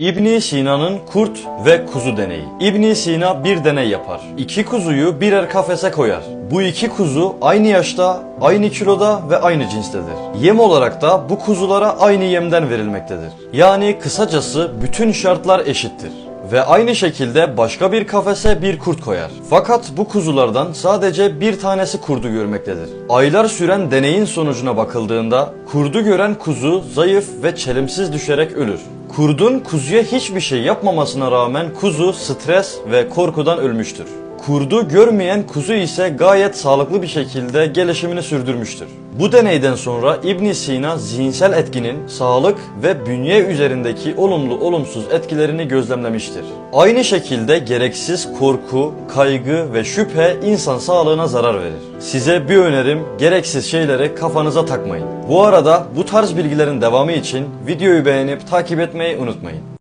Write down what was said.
İbn Sina'nın kurt ve kuzu deneyi. İbn Sina bir deney yapar. İki kuzuyu birer kafese koyar. Bu iki kuzu aynı yaşta, aynı kiloda ve aynı cinstedir. Yem olarak da bu kuzulara aynı yemden verilmektedir. Yani kısacası bütün şartlar eşittir ve aynı şekilde başka bir kafese bir kurt koyar. Fakat bu kuzulardan sadece bir tanesi kurdu görmektedir. Aylar süren deneyin sonucuna bakıldığında kurdu gören kuzu zayıf ve çelimsiz düşerek ölür. Kurdun kuzuya hiçbir şey yapmamasına rağmen kuzu stres ve korkudan ölmüştür. Kurdu görmeyen kuzu ise gayet sağlıklı bir şekilde gelişimini sürdürmüştür. Bu deneyden sonra İbn Sina zihinsel etkinin sağlık ve bünye üzerindeki olumlu olumsuz etkilerini gözlemlemiştir. Aynı şekilde gereksiz korku, kaygı ve şüphe insan sağlığına zarar verir. Size bir önerim gereksiz şeyleri kafanıza takmayın. Bu arada bu tarz bilgilerin devamı için videoyu beğenip takip etmeyi unutmayın.